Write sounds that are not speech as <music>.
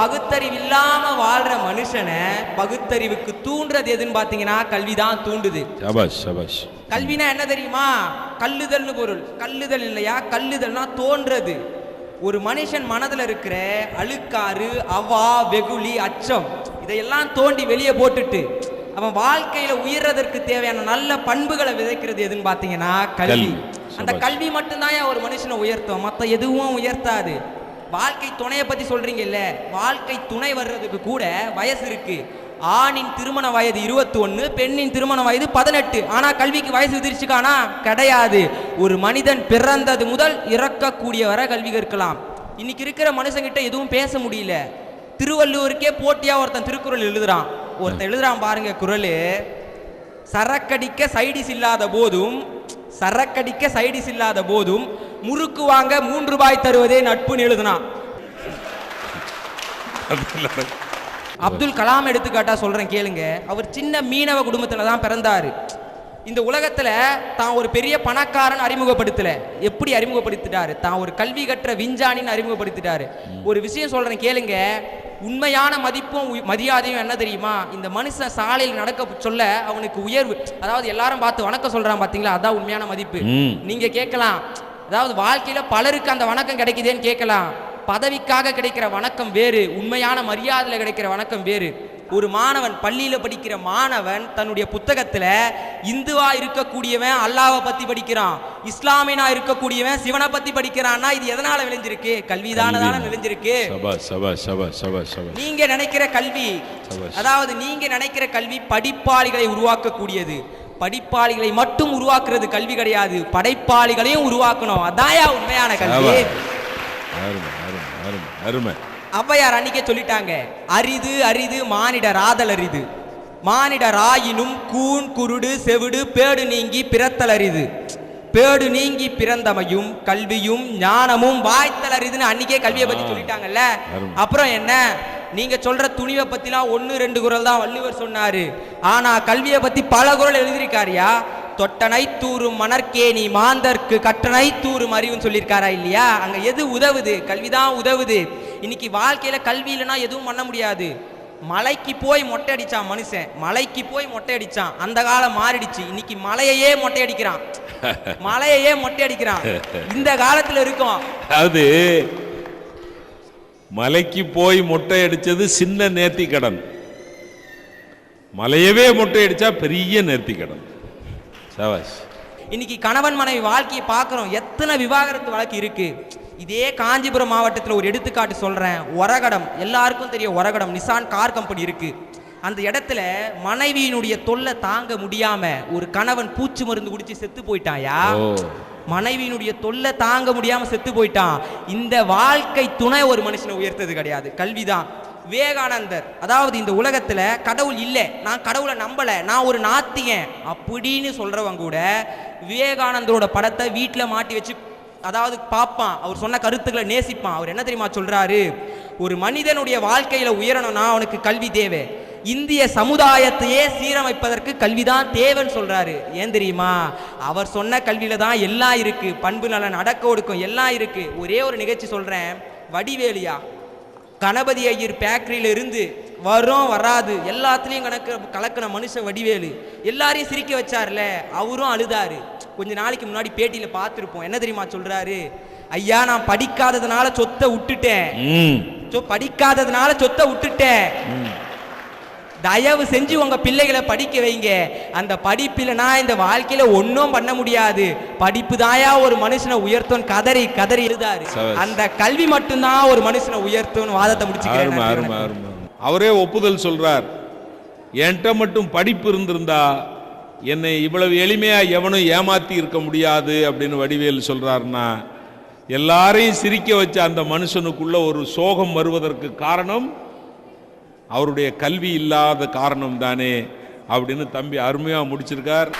பகுத்தறிவு இல்லாம வாழ்ற மனுஷனை பகுத்தறிவுக்கு தூண்டுறது எதுன்னு பாத்தீங்கன்னா கல்வி தான் தூண்டுது கல்வினா என்ன தெரியுமா? கல்லுதல்னு பொருள். கல்லுதல் இல்லையா? கல்லுதல்னா தோன்றது. ஒரு மனுஷன் மனதுல இருக்கிற அழுக்காறு அவா வெகுளி அச்சம் இதையெல்லாம் தோண்டி வெளியே போட்டுட்டு அவன் வாழ்க்கையில உயர்றதற்கு தேவையான நல்ல பண்புகளை விதைக்கிறது எதுன்னு பாத்தீங்கன்னா கல்வி. அந்த. கல்வி மட்டும்தான் ஒரு மனுஷனை உயர்த்தும். மத்த எதுவும் உயர்த்தாது. வாழ்க்கை துணையை பற்றி சொல்கிறீங்க இல்லை வாழ்க்கை துணை வர்றதுக்கு கூட வயசு இருக்குது ஆணின் திருமண வயது இருபத்தி ஒன்று பெண்ணின் திருமண வயது பதினெட்டு. ஆனால் கல்விக்கு வயசு விதிச்சுக்கானா கிடையாது. ஒரு மனிதன் பிறந்தது முதல் இறக்கக்கூடிய வர கல்வி கற்கலாம். இன்னைக்கு இருக்கிற மனுஷங்கிட்ட எதுவும் பேச முடியல. திருவள்ளுவருக்கே போட்டியாக ஒருத்தன் திருக்குறள் எழுதுறான். ஒருத்தன் எழுதுறான் பாருங்க குறளு. சரக்கடிக்க சைடிஸ் இல்லாத போதும் சரக்கடிக்க சைடிஸ் இல்லாத போதும் முறுக்கு வாங்க மூன்று ரூபாய் தருவதே நட்புன்னு எழுதுனான். அப்துல் கலாம் எடுத்துக்காட்டா சொல்றேன் கேளுங்க. அவர் சின்ன மீனவ குடும்பத்துல தான் பிறந்தாரு. இந்த உலகத்துல தான் ஒரு பெரிய பணக்காரன் அறிமுகப்படுத்தல. எப்படி அறிமுகப்படுத்திட்டாரு? தான் ஒரு கல்வி கற்ற விஞ்ஞானின்னு அறிமுகப்படுத்திட்டாரு. ஒரு விஷயம் சொல்றேன் கேளுங்க. உண்மையான மதிப்பும் மரியாதையும் என்ன தெரியுமா? இந்த மனுஷன் சாலையில் நடக்க சொல்ல அவனுக்கு உயர்வு. அதாவது எல்லாரும் பார்த்து வணக்கம் சொல்றான் பாத்தீங்களா? அதான் உண்மையான மதிப்பு. நீங்க கேட்கலாம். அதாவது வாழ்க்கையில பலருக்கு அந்த வணக்கம் கிடைக்குதேன்னு கேட்கலாம். பதவிக்காக கிடைக்கிற வணக்கம் வேறு உண்மையான மரியாதையில் கிடைக்கிற வணக்கம் வேறு. ஒரு மாணவன் பள்ளியில படிக்கிற மாணவன் தன்னுடைய புத்தகத்துல இந்துவா இருக்கக்கூடியவன் அல்லாவை பத்தி படிக்கிறான் இஸ்லாமியனா இருக்கக்கூடியவன் சிவனை பத்தி படிக்கிறான்னா இது எதனால விளைஞ்சிருக்கு? கல்விதான தானே விளைஞ்சிருக்கு. சபாஷ் சபாஷ் சபாஷ் சபாஷ் சபாஷ் நீங்க நினைக்கிற கல்வி. அதாவது நீங்க நினைக்கிற கல்வி படிப்பாளிகளை உருவாக்கக்கூடியது. படிப்பாளிகளை மட்டும் உருவாக்குறது கல்வி கிடையாது. படைப்பாளிகளையும் உருவாக்கணும். அதாயா உண்மையான கல்வி. அருமை ஔவையார் அன்னைக்கே சொல்லிட்டாங்க. அரிது அரிது மானிடர் ஆதல் அரிது. மானிடர் ஆயினும் கூன் குருடு செவிடு பேடு நீங்கி பிறத்தல் அரிது. பேடு நீங்கி பிறந்தமையும் கல்வியும் ஞானமும் வாய்த்தல் அரிதுன்னு அன்னைக்கே கல்வியை பத்தி சொல்லிட்டாங்கல்ல. அப்புறம் என்ன? நீங்க சொல்ற துணிவை பத்திலாம் ஒன்னு ரெண்டு குரல் தான் வள்ளுவர் சொன்னாரு. ஆனா கல்வியை பத்தி பல குரல் எழுதியிருக்காருயா? தொட்டனை தூரும் மணற்கேணி மாந்தர்க்கு கட்டணை தூரும் அறிவுன்னு சொல்லியிருக்காரா இல்லையா? அங்க எது உதவுது? கல்விதான் உதவுது. இன்னைக்கு வாழ்க்கையில கல்வி இல்லைன்னா எதுவும் பண்ண முடியாது. மலைக்கு போய் மொட்டை அடிச்சான் மனுஷன். மலைக்கு போய் மொட்டை அடிச்சான். அந்த காலம் மாறிடுச்சு. இன்னைக்கு மலையையே மொட்டை அடிக்கிறான். <laughs> மலையையே மொட்டை அடிக்கிறான். இந்த காலத்துல இருக்கோம். அதாவது மலைக்கு போய் மொட்டை அடிச்சது சின்ன நேர்த்தி கடன். மலையவே மொட்டை அடிச்சா பெரிய நேர்த்தி கடன். சபாஷ். இன்னைக்கு கணவன் மனைவி வாழ்க்கையை பார்க்குறோம். எத்தனை விவாகரத்து வழக்கு இருக்கு? இதே காஞ்சிபுரம் மாவட்டத்தில் ஒரு எடுத்துக்காட்டு சொல்றேன். ஒரகடம். எல்லாருக்கும் தெரியும் ஒரகடம். நிசான் கார் கம்பெனி இருக்கு. அந்த இடத்துல மனைவியினுடைய தொல்லை தாங்க முடியாம ஒரு கணவன் பூச்சி மருந்து குடிச்சு செத்து போயிட்டாயா? மனைவியினுடைய தொல்லை தாங்க முடியாம செத்து போயிட்டான். இந்த வாழ்க்கை துணை ஒரு மனுஷனை உயர்த்தது கிடையாது. கல்விதான். விவேகானந்தர் அதாவது இந்த உலகத்துல கடவுள் இல்லை. நான் கடவுளை நம்பல. நான் ஒரு நாத்தியன் அப்படின்னு சொல்கிறவங்க கூட விவேகானந்தரோட படத்தை வீட்டில் மாட்டி வச்சு அதாவது பார்ப்பான். அவர் சொன்ன கருத்துக்களை நேசிப்பான். அவர் என்ன தெரியுமா சொல்றாரு? ஒரு மனிதனுடைய வாழ்க்கையில உயரணும்னா அவனுக்கு கல்வி தேவை. இந்திய சமுதாயத்தையே சீரமைப்பதற்கு கல்விதான் தேவைன்னு சொல்றாரு. ஏன் தெரியுமா? அவர் சொன்ன கல்வியில தான் எல்லாம் இருக்கு. பண்பு நலன் அடக்க ஒடுக்கம் எல்லாம் இருக்கு. ஒரே ஒரு நிகழ்ச்சி சொல்றேன். வடிவேலியா கணபதி ஐயர் ஃபேக்டரியில இருந்து வரும் வராது எல்லாத்துலேயும் கணக்கு கலக்கின மனுஷன் வடிவேலு. எல்லாரையும் சிரிக்க வச்சார்ல. அவரும் அழுதாரு. கொஞ்ச நாளைக்கு முன்னாடி பேட்டியில பார்த்துருப்போம். என்ன தெரியுமா சொல்றாரு? ஐயா நான் படிக்காததுனால சொத்தை விட்டுட்டேன். படிக்காததுனால சொத்தை விட்டுட்டேன். தயவு செஞ்சு உங்க பிள்ளைகளை படிக்க வைங்க. அந்த படிப்பில்னா இந்த வாழ்க்கையில ஒன்றும் பண்ண முடியாது. படிப்பு தாயா ஒரு மனுஷனை உயர்த்தும்? கதறி கதறி எழுதாரு. அந்த கல்வி மட்டும்தான் ஒரு மனுஷனை உயர்த்தும் வாதத்தை முடிச்சுக்கிறேன். அவரே ஒப்புதல் சொல்றார். என்கிட்ட மட்டும் படிப்பு இருந்திருந்தா என்னை இவ்வளவு எளிமையா எவனும் ஏமாத்தி இருக்க முடியாது அப்படின்னு வடிவேல் சொல்றாருன்னா எல்லாரையும் சிரிக்க வச்ச அந்த மனுஷனுக்குள்ள ஒரு சோகம் வருவதற்கு காரணம் அவருடைய கல்வி இல்லாத காரணம் தானே அப்படின்னு தம்பி அருமையாக முடிச்சிருக்கார்.